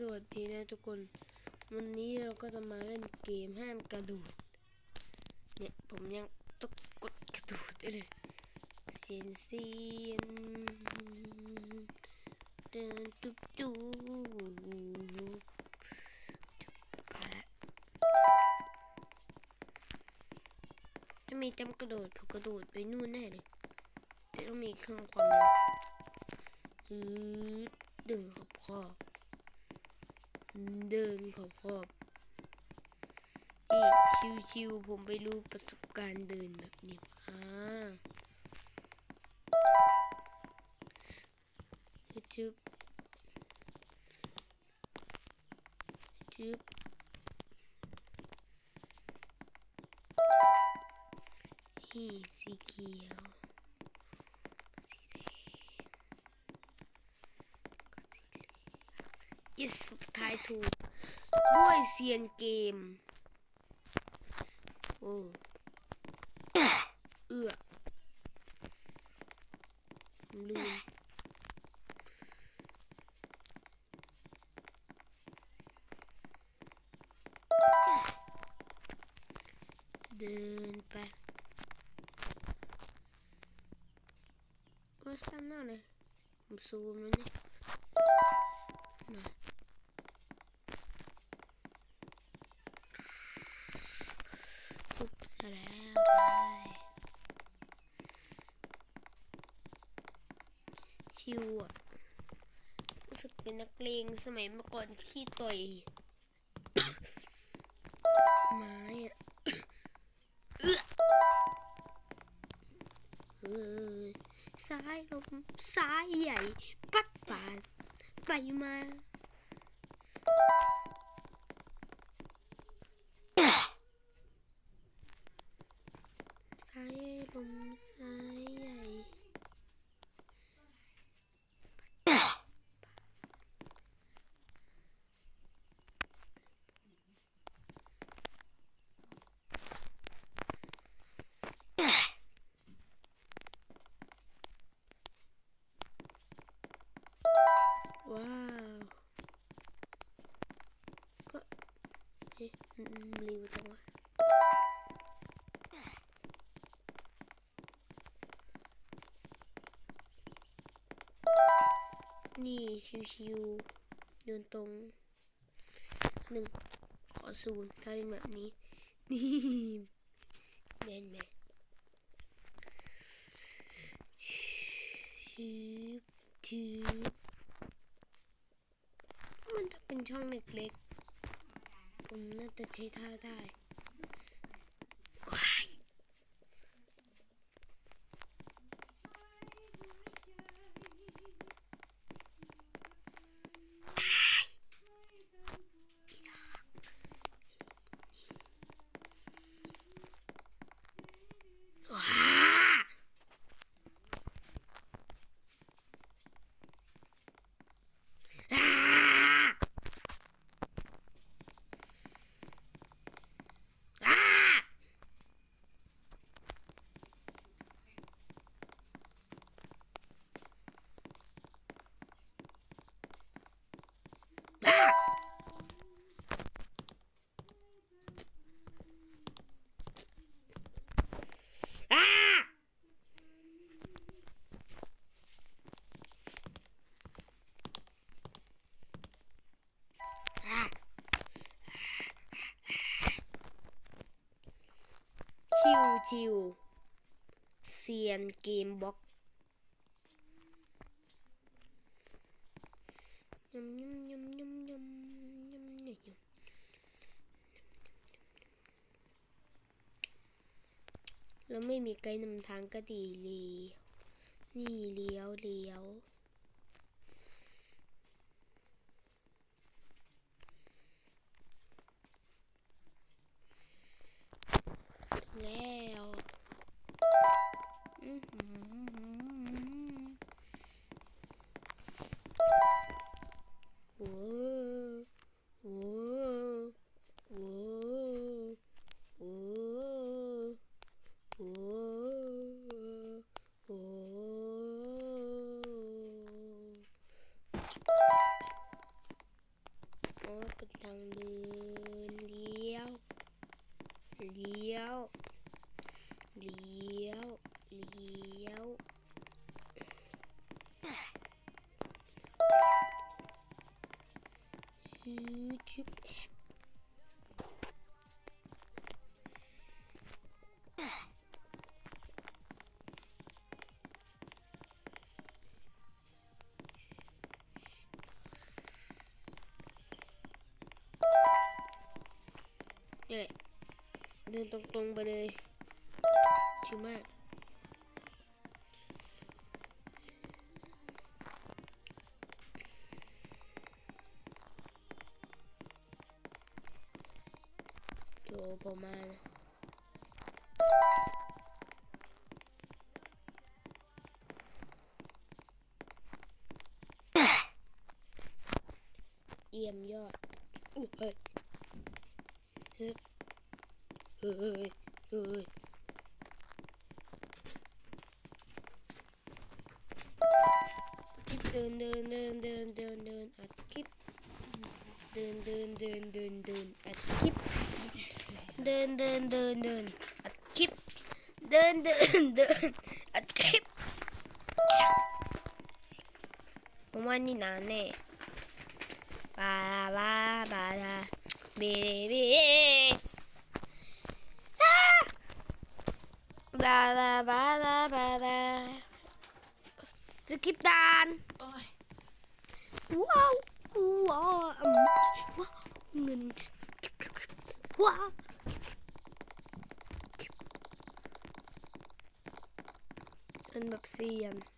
สวัสดีนะทุกคน วันนี้เราก็จะมาเล่นเกมห้ามกระโดดเนี่ยผมยังต้องกดกระโดดเลยเซียนเซียนเดินจุ๊บจุ๊บไปละถ้ามีจำกระโดดผมกระโดดไปนู่นแน่เลยแต่ต้องมีเครื่องความเร็วอืดดึงขอบขอ เดินขอบขอบนี่ชิวๆผมไปรู้ประสบการณ์เดินแบบนี้มาจึ๊บจึ๊บนี่สีเขียว yes ผม ทายถูก ด้วยเซียนเกม โอ้เอื้อลืมเดินไปโอ้ยสั้นมากเลยผมซูมแล้วนี่ยมา นนักเลงสมัยเมื่อก่อนขี้ต่อยไม้อะเอื้อเออซ้ายลมซ้ายใหญ่ ปัดปาดไปมาซ้ายลมซ้าย เอ๊ะอืมเร็วจังวะนี่ชิวๆเดินตรงหนึ่งขอศูนย์ถ้าเป็นแบบนี้นี่แมนแมนชืบชืบมันจะเป็นช่องเล็กๆ 我们的其他袋ิลเซียนเกมบ็อกยำยำยำยำยำยำยำยแล้วไม่มีไกด์นำทางก็ดีเลี้ยวนี่เลี้ยวเลี้ยวแล้ว แหละ เดินตรงๆไปเลยชิวมากโยประมาณเยี่ยมยอดอุ้ย เฮ้ยเฮ้ยเฮ้ยเฮ้ยเดินเดินเดินเดินเดินเดินอัดคลิปเดิ นเดินเดินเดินเดินอั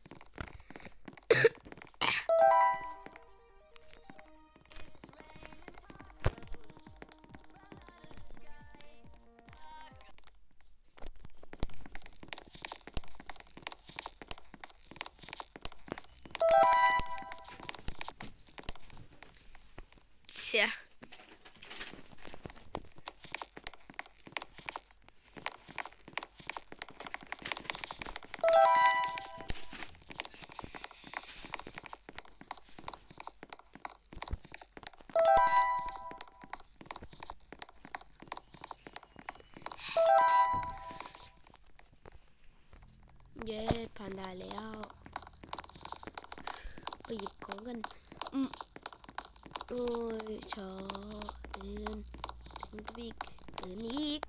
เดินอีก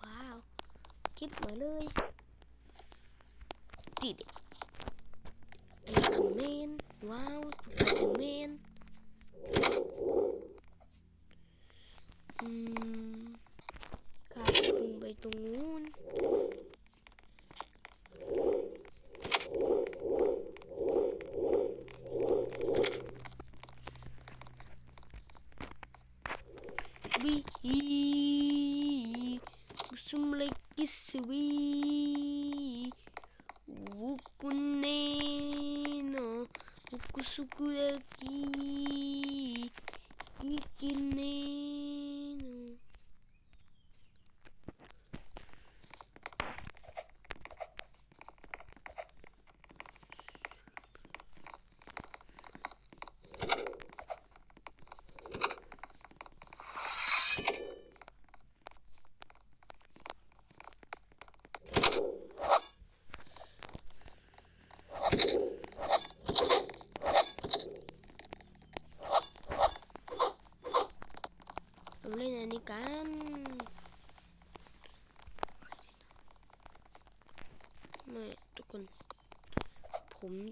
ว้าว คิดมาเลยติดไอรอนแมนว้าวสไปเดอร์แมนอืมขาปุ่งไปตรงนู้นวิฮีสุมเล็กกิสวีวุกุเนโนวุ กุสุกุเรกิกิกิเนโน เราเล่นอันนี้กันไม่ทุกคน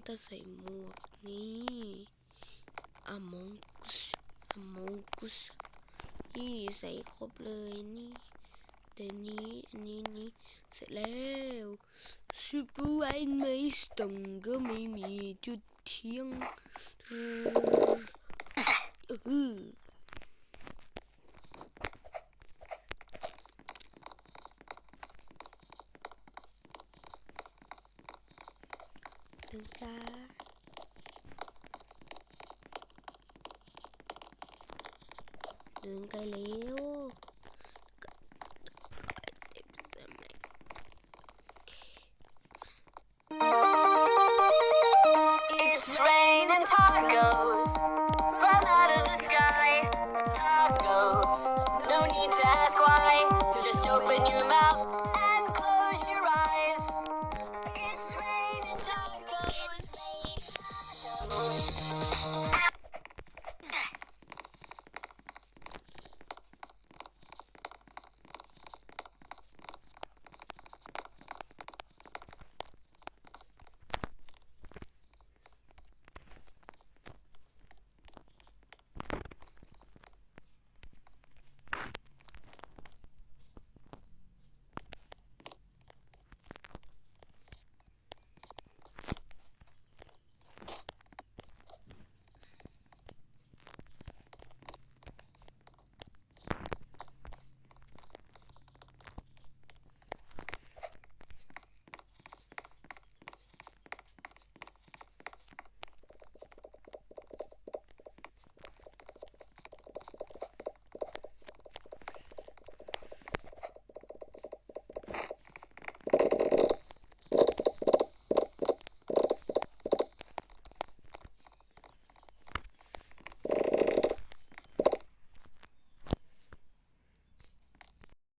ผมจะใส่หมวกนี่อมองกุสอมองกุสนี่ใส่ครบเลยนี่เดี๋ยวนี้อันนี้นี่เสร็จแล้วซูเปอร์ไวน์ไม่สตงก็ไม่มีจุดเที่ยงเออเออ ดู จ้าเดินไกลแล้ว